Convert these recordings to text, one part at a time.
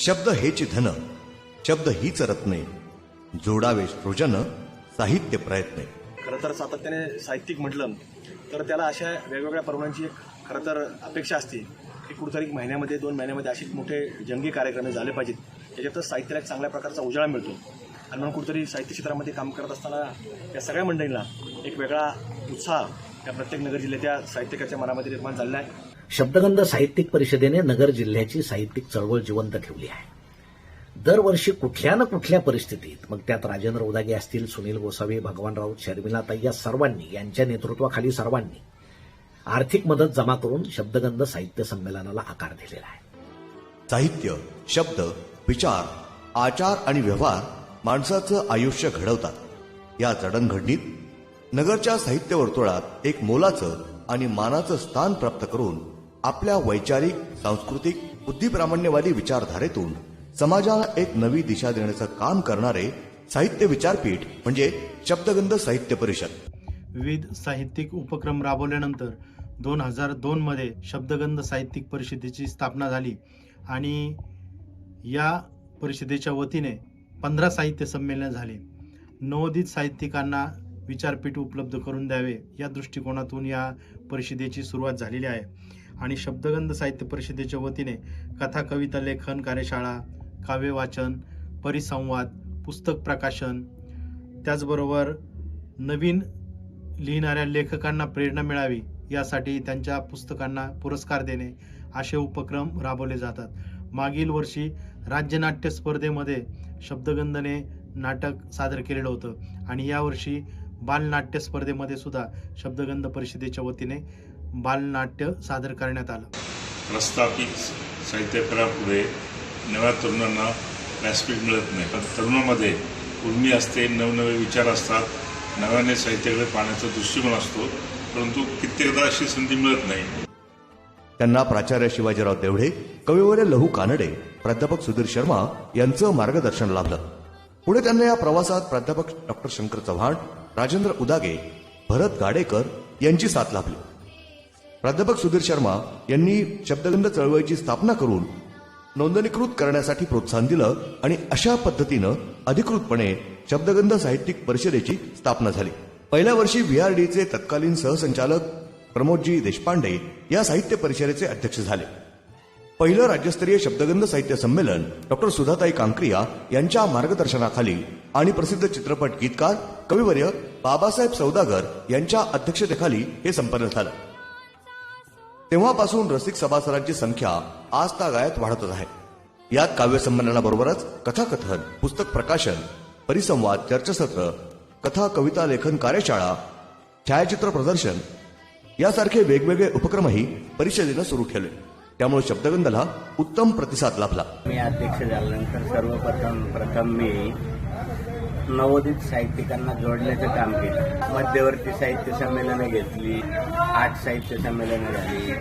शब्द हेच धन शब्द हीच रत्ने जोडावे सृजन साहित्य प्रयत्ने. खरं तर सातत्याने साहित्यिक म्हटलं तर त्याला अशा वेगवेगळ्या पर्वणांची एक खरं तर अपेक्षा असते की कुठतरी एक महिन्यामध्ये दोन महिन्यामध्ये असे मोठे जंगी कार्यक्रम झाले पाहिजेत. त्याच्यातच साहित्याला एक चांगल्या प्रकारचा उजाळा मिळतो. आणि म्हणून कुठेतरी साहित्य क्षेत्रामध्ये काम करत असताना या सगळ्या मंडळींना एक वेगळा उत्साह या प्रत्येक नगर जिल्ह्याच्या साहित्यकाच्या मनामध्ये निर्माण झालेला आहे. शब्दगंध साहित्यिक परिषदेने नगर जिल्ह्याची साहित्यिक चळवळ जिवंत ठेवली आहे. दरवर्षी कुठल्या ना कुठल्या परिस्थितीत मग त्यात राजेंद्र उदागे असतील सुनील गोसावी भगवान राऊत शर्मिलाताई या सर्वांनी यांच्या नेतृत्वाखाली सर्वांनी आर्थिक मदत जमा करून शब्दगंध साहित्य संमेलनाला आकार दिलेला आहे. साहित्य शब्द विचार आचार आणि व्यवहार माणसाचं आयुष्य घडवतात. या जडणघडणीत नगरच्या साहित्य वर्तुळात एक मोलाचं आणि मानाचं स्थान प्राप्त करून आपल्या वैचारिक सांस्कृतिक बुद्धिप्रामाण्यवादी विचारधारेतून समाजाला एक नवी दिशा देण्याचं काम करणारे साहित्य विचारपीठ म्हणजे शब्दगंध साहित्य परिषद. विविध साहित्यिक उपक्रम राबवल्यानंतर दोन हजार दोनमध्ये शब्दगंध साहित्यिक परिषदेची स्थापना झाली आणि या परिषदेच्या वतीने पंधरा साहित्य संमेलन झाले. नवोदित साहित्यिकांना विचारपीठ उपलब्ध करून द्यावे या दृष्टिकोनातून या परिषदेची सुरुवात झालेली आहे. आणि शब्दगंध साहित्य परिषदेच्या वतीने कथा कविता लेखन कार्यशाळा काव्य वाचन परिसंवाद पुस्तक प्रकाशन त्याचबरोबर नवीन लिहिणाऱ्या लेखकांना प्रेरणा मिळावी यासाठी त्यांच्या पुस्तकांना पुरस्कार देणे असे उपक्रम राबवले जातात. मागील वर्षी राज्यनाट्य स्पर्धेमध्ये शब्दगंधने नाटक सादर केलेलं होतं आणि यावर्षी बालनाट्य स्पर्धेमध्ये सुद्धा शब्दगंध परिषदेच्या वतीने बालनाट्य सादर करण्यात आलं. प्रस्थापित साहित्यकारापुढे नव्या तरुणांना व्यासपीठ मिळत नाही. पण तरुणामध्ये उर्मी असते नवनवे विचार असतात नव्याने साहित्याकडे पाहण्याचा दृष्टिकोन असतो परंतु कित्येकदा अशी संधी मिळत नाही. त्यांना प्राचार्य शिवाजीराव देवढे कविवर्य लहू कानडे प्राध्यापक सुधीर शर्मा यांचं मार्गदर्शन लाभलं. पुढे त्यांना या प्रवासात प्राध्यापक डॉक्टर शंकर चव्हाण राजेंद्र उदागे भरत गाडेकर यांची साथ लाभली. प्राध्यापक सुधीर शर्मा यांनी शब्दगंध चळवळीची स्थापना करून नोंदणीकृत करण्यासाठी प्रोत्साहन दिलं आणि अशा पद्धतीनं अधिकृतपणे शब्दगंध साहित्यिक परिषदेची स्थापना झाली. पहिल्या वर्षी व्हीआरडीचे तत्कालीन सहसंचालक प्रमोदजी देशपांडे या साहित्य परिषदेचे अध्यक्ष झाले. पहिलं राज्यस्तरीय शब्दगंध साहित्य संमेलन डॉक्टर सुधाताई कांक्रिया यांच्या मार्गदर्शनाखाली आणि प्रसिद्ध चित्रपट गीतकार कविवर्य बाबासाहेब सौदागर यांच्या अध्यक्षतेखाली हे संपन्न झालं. तेव्हापासून रसिक सभासदांची संख्या आज तागायत वाढतच आहे. यात काव्यसंमेलनाबरोबरच कथाकथन पुस्तक प्रकाशन परिसंवाद चर्चासत्र कथा कविता लेखन कार्यशाळा छायाचित्र प्रदर्शन यासारखे वेगवेगळे उपक्रमही परिषदेनं सुरू ठेवले त्यामुळे शब्दगंधला उत्तम प्रतिसाद लाभला. मी अध्यक्ष झाल्यानंतर सर्वप्रथम प्रथम मी नवोदित साहित्यिकांना जोडण्याचं काम केलं. मध्यवर्ती साहित्य संमेलनं घेतली आठ साहित्य संमेलनं झाली.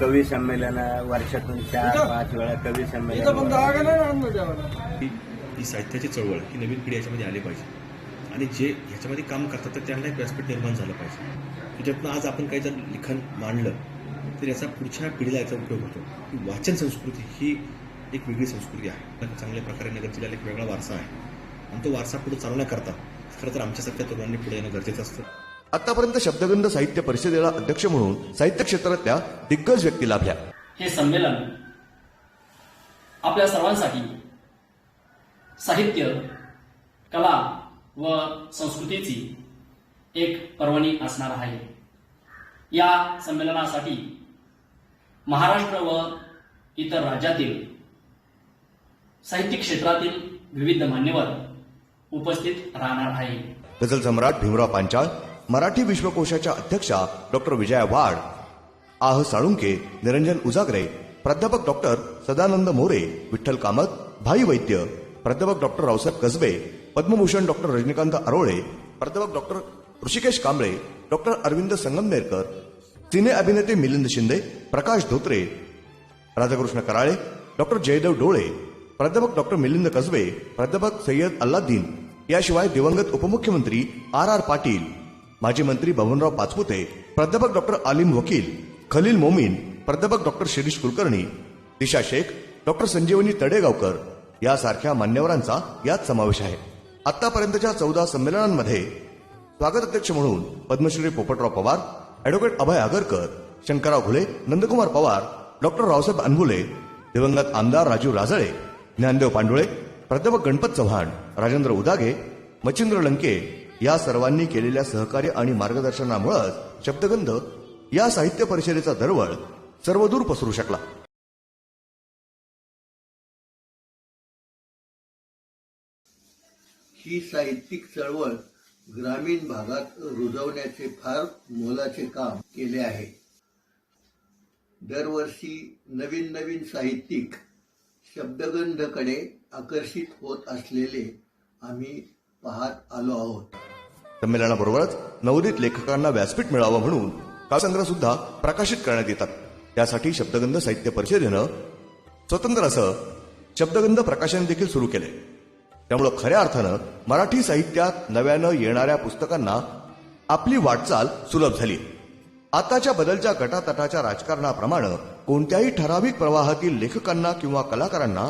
कवी संमेलनं वर्षातून चार पाच वेळा कवी संमेलन ही ही साहित्याची चळवळ ही नवीन पिढी याच्यामध्ये आली पाहिजे. आणि जे ह्याच्यामध्ये काम करतात तर त्यांना एक व्यासपीठ निर्माण झालं पाहिजे. त्याच्यातनं आज आपण काही जर लिखाण मांडलं तर याचा पुढच्या पिढीला याचा उपयोग होतो. ही वाचन संस्कृती ही एक वेगळी संस्कृती आहे. पण चांगल्या प्रकारे नगर जिल्ह्याला एक वेगळा वारसा आहे. आणि तो वारसा पुढे चालवण्याकरता खरं तर आमच्यासारख्या तरुणांनी पुढे येणं गरजेचं असतं. आतापर्यंत शब्दगंध साहित्य परिषदेला अध्यक्ष म्हणून साहित्य क्षेत्रातल्या दिग्गज व्यक्ती लाभल्या. हे संमेलन आपल्या सर्वांसाठी साहित्य कला व संस्कृतीची एक पर्वणी असणार आहे. या संमेलनासाठी महाराष्ट्र व इतर राज्यातील साहित्य क्षेत्रातील विविध मान्यवर उपस्थित राहणार आहे गझल सम्राट भीमराव पांचाळ मराठी विश्वकोशाच्या अध्यक्षा डॉक्टर विजया वाड आह साळुंके निरंजन उजागरे प्राध्यापक डॉक्टर सदानंद मोरे विठ्ठल कामत भाई वैद्य प्राध्यापक डॉक्टर रावसाहेब कसबे पद्मभूषण डॉक्टर रजनीकांत अरोळे प्राध्यापक doctor Hrishikesh Kamble doctor Arvind Sangamnerkar cine अभिनेते मिलिंद शिंदे प्रकाश धोत्रे राधाकृष्ण कराळे डॉक्टर जयदेव डोळे प्राध्यापक डॉक्टर मिलिंद कसबे प्राध्यापक सय्यद अल्लाद्दीन याशिवाय दिवंगत उपमुख्यमंत्री आर आर पाटील माजी मंत्री बबनराव पाचपुते प्राध्यापक डॉक्टर आलिम वकील खलील मोमीन प्राध्यापक डॉक्टर शिरीष कुलकर्णी दिशा शेख डॉक्टर संजीवनी तडेगावकर यासारख्या मान्यवरांचा यात समावेश आहे. आतापर्यंतच्या चौदा संमेलनांमध्ये स्वागत अध्यक्ष म्हणून पद्मश्री पोपटराव पवार अॅडव्होकेट अभय आगरकर शंकरराव घुले नंदकुमार पवार डॉक्टर रावसाहेब अनबुले दिवंगत आमदार राजू राजळे ज्ञानदेव पांडुळे प्राध्यापक गणपत चव्हाण राजेंद्र उदागे मच्छिंद्र लंके या सर्वांनी केलेल्या सहकार्य आणि मार्गदर्शनामुळेच शब्दगंध या साहित्य परिषदेचा दरवळ सर्वदूर पसरू शकला. ही साहित्यिक चळवळ ग्रामीण भागात रुजवण्याचे फार मोलाचे काम केले आहे. दरवर्षी नवीन नवीन साहित्यिक शब्दगंधकडे आकर्षित होत असलेले आम्ही पाहत आलो आहोत. संमेलनाबरोबरच नवोदित लेखकांना व्यासपीठ मिळावं म्हणून काव्यसंग्रह सुद्धा प्रकाशित करण्यात येतात. त्यासाठी शब्दगंध साहित्य परिषदेनं स्वतंत्र असं शब्दगंध प्रकाशन देखील सुरू केले. त्यामुळं खऱ्या अर्थानं मराठी साहित्यात नव्यानं येणाऱ्या पुस्तकांना आपली वाटचाल सुलभ झाली. आताच्या बदलच्या गटातटाच्या राजकारणाप्रमाणे कोणत्याही ठराविक प्रवाहातील लेखकांना किंवा कलाकारांना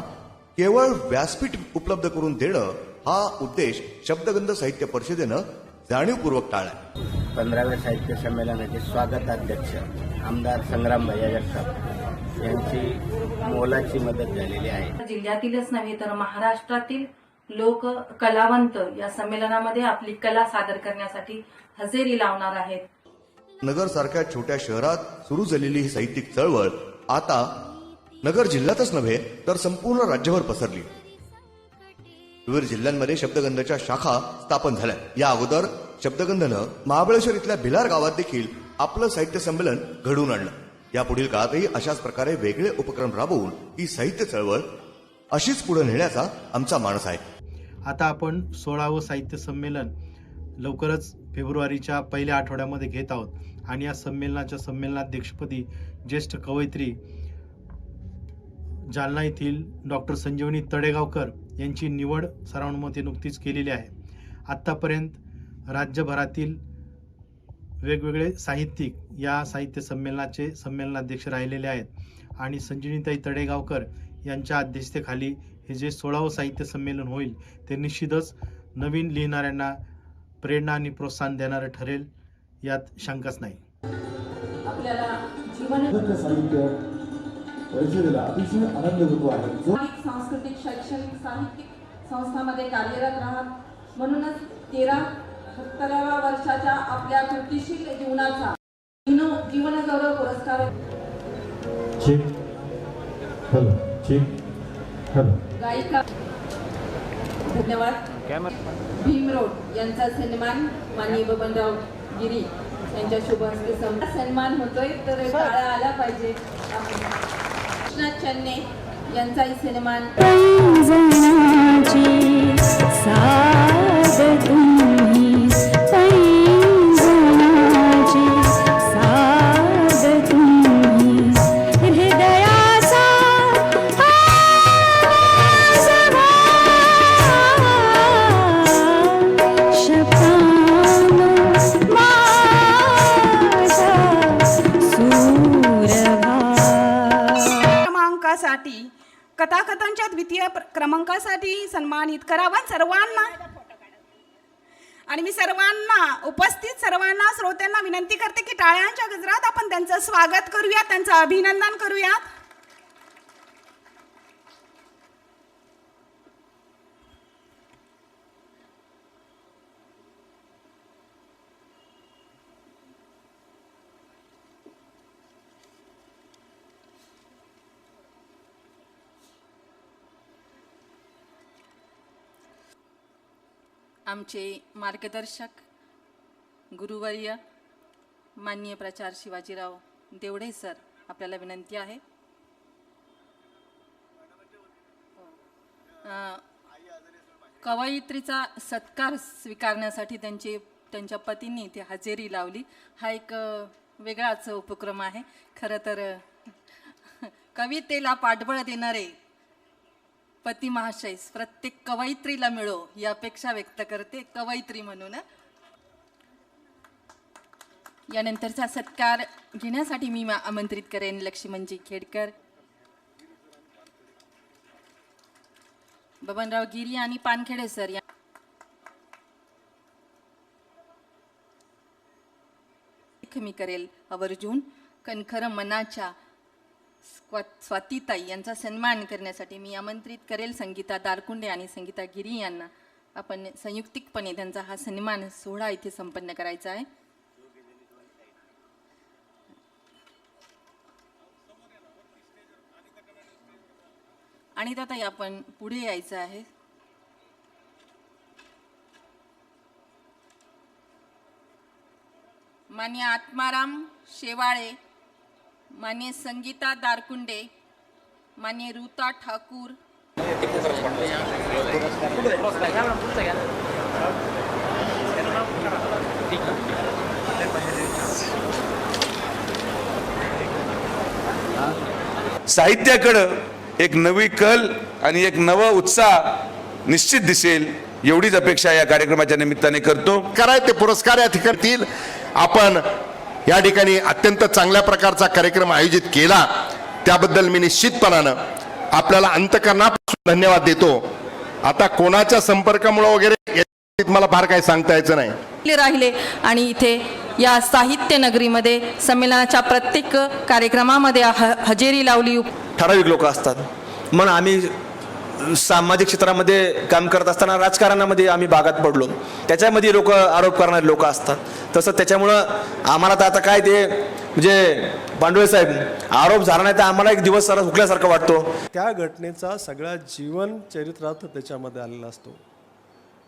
केवळ व्यासपीठ उपलब्ध करून देणं हा उद्देश शब्दगंध साहित्य परिषदेनं जाणीवपूर्वक टाळलाय. पंधराव्या साहित्य संमेलनाचे स्वागताध्यक्ष आमदार संग्राम भैया जगताप यांची मोलाची मदत झालेली आहे. जिल्ह्यातीलच नव्हे तर महाराष्ट्रातील लोक कलावंत या संमेलनामध्ये आपली कला सादर करण्यासाठी हजेरी लावणार आहेत. नगर सारख्या छोट्या शहरात सुरू झालेली ही साहित्यिक चळवळ आता नगर जिल्ह्यातच नव्हे तर संपूर्ण राज्यभर पसरली. विविध जिल्ह्यांमध्ये शब्दगंधच्या शाखा स्थापन झाल्या. या अगोदर शब्दगंधनं महाबळेश्वर इथल्या भिलार गावात देखील आपलं साहित्य संमेलन घडवून आणलं. यापुढील काळातही अशाच प्रकारे वेगळे उपक्रम राबवून ही साहित्य चळवळ अशीच पुढे नेण्याचा आमचा मानस आहे. आता आपण सोळावं साहित्य संमेलन लवकरच फेब्रुवारीच्या पहिल्या आठवड्यामध्ये घेत आहोत. आणि या संमेलनाच्या संमेलनाध्यक्षपदी ज्येष्ठ कवयित्री जालना येथील डॉक्टर संजीवनी तडेगावकर यांची निवड सर्वानुमते नुकतीच केलेली आहे. आत्तापर्यंत राज्यभरातील वेगवेगळे साहित्यिक या साहित्य संमेलनाचे संमेलनाध्यक्ष राहिलेले आहेत. आणि संजीवनीताई तडेगावकर यांच्या अध्यक्षतेखाली हे जे सोळावं साहित्य संमेलन होईल ते निश्चितच नवीन लिहिणाऱ्यांना प्रेरणा आणि प्रोत्साहन देणारं ठरेल यात शंकाच नाही. आपल्याला जीवन साहित्य परिषदेला अतिशय आनंद होतो आहे. जो सांस्कृतिक शैक्षणिक साहित्यिक संस्थांमध्ये कार्यरत राहत. म्हणूनच तेरा सत्तराव्या वर्षाच्या आपल्या कृतीशील जीवनाचा जीवन- जीवनगौरव पुरस्कार हॅलो. गायिका धन्यवाद. भीमरोड यांचा सन्मान माननीय बबनराव गिरी यांच्या शुभ हस्ते सन्मान होतोय तर टाळ्या आला पाहिजे. कृष्णा चन्ने यांचाही सन्मान साठी कथाकथनच्या द्वितीय प्र- क्रमांकासाठी सन्मानित करावं सर्वांना. आणि मी सर्वांना उपस्थित सर्वांना श्रोत्यांना विनंती करते की टाळ्यांच्या गजरात आपण त्यांचं स्वागत करूया त्यांचं अभिनंदन करूयात. आमचे मार्गदर्शक गुरुवर्य माननीय प्रचार शिवाजीराव देवडे सर आपल्याला विनंती आहे. कवयित्रीचा सत्कार स्वीकारण्यासाठी त्यांचे त्यांच्या पतींनी इथे हजेरी लावली. हा एक वेगळाच उपक्रम आहे. खरं तर कवितेला पाठबळ देणारे पती महाशयस प्रत्येक कवयित्रीला मिळो ही अपेक्षा व्यक्त करते कवयित्री म्हणून. यानंतरचा सत्कार घेण्यासाठी मी आमंत्रित करेन लक्ष्मणजी खेडकर. बबनराव गिरी आणि पानखेडे सर या मी करेल आवर्जून. कणखर मनाच्या स्वा- स्वातीताई यांचा सन्मान करण्यासाठी मी आमंत्रित करेल संगीता दारकुंडे आणि संगीता गिरी यांना. आपण संयुक्तिकपणे त्यांचा हा सन्मान सोहळा इथे संपन्न करायचा आहे. आणि ताई आपण पुढे यायचं आहे. मान्य आत्माराम शेवाळे मान्य संगीता दारकुंडे मान्य ऋता ठाकूर. साहित्याकडं एक नवी कल आणि एक नवा उत्साह निश्चित दिसेल एवढीच अपेक्षा या कार्यक्रमाच्या निमित्ताने करतो. कराय ते पुरस्कार या ठिकाणतील आपण या ठिकाणी अत्यंत चांगल्या प्रकारचा कार्यक्रम आयोजित केला. त्याबद्दल मी निश्चितपणानं आपल्याला अंतकरणापासून धन्यवाद देतो. आता कोणाच्या संपर्कामुळे वगैरे मला फार काही सांगता यायचं नाही. राहिले आणि इथे या साहित्य नगरीमध्ये संमेलनाच्या प्रत्येक कार्यक्रमामध्ये ह हजेरी लावली. ठराविक लोक असतात. मग आम्ही सामाजिक क्षेत्रामध्ये काम करत असताना राजकारणामध्ये आम्ही भागात पडलो. त्याच्यामध्ये लोक आरोप करणारे लोक असतात. तसं त्याच्यामुळं आम्हाला तर आता काय ते म्हणजे पांडुळे साहेब आरोप झाला नाही तर आम्हाला एक दिवस सर हुकल्यासारखं वाटतो. त्या घटनेचा सगळा जीवन चरित्रार्थ त्याच्यामध्ये आलेला असतो.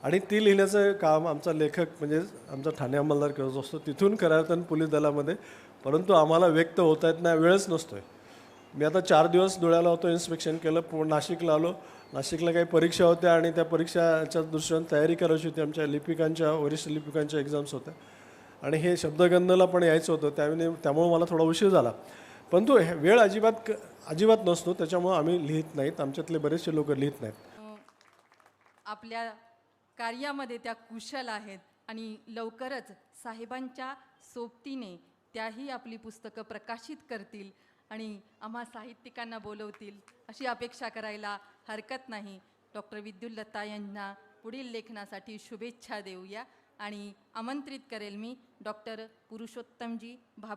आणि ती लिहिण्याचं काम आमचा लेखक म्हणजे आमचा ठाणे अंमलदार करत असतो. तिथून करायचं पोलीस दलामध्ये. परंतु आम्हाला व्यक्त होता येत नाही वेळच नसतोय. मी आता चार दिवस धुळ्याला होतो इन्स्पेक्शन केलं पु नाशिकला आलो. नाशिकला काही परीक्षा होत्या आणि त्या परीक्षाच्या दृष्टीने तयारी करायची होती. आमच्या लिपिकांच्या वरिष्ठ लिपिकांच्या एक्झाम्स होत्या. आणि हे शब्दगंधला पण यायचं होतं. त्याने त्यामुळे मला थोडा उशीर झाला. परंतु वेळ अजिबात क- अजिबात नसतो. त्याच्यामुळं आम्ही लिहित नाहीत. आमच्यातले बरेचसे लोक लिहित नाहीत. आपल्या कार्यामध्ये त्या कुशल आहेत आणि लवकरच साहेबांच्या सोबतीने त्याही आपली पुस्तकं प्रकाशित करतील. आणि आम्हा साहित्यिकांना बोलवतील अशी अपेक्षा करायला हरकत नाही. डॉक्टर विद्युल्लता यांना पुढील लेखनासाठी शुभेच्छा देऊया. आणि आमंत्रित करेल मी डॉक्टर पुरुषोत्तमजी भा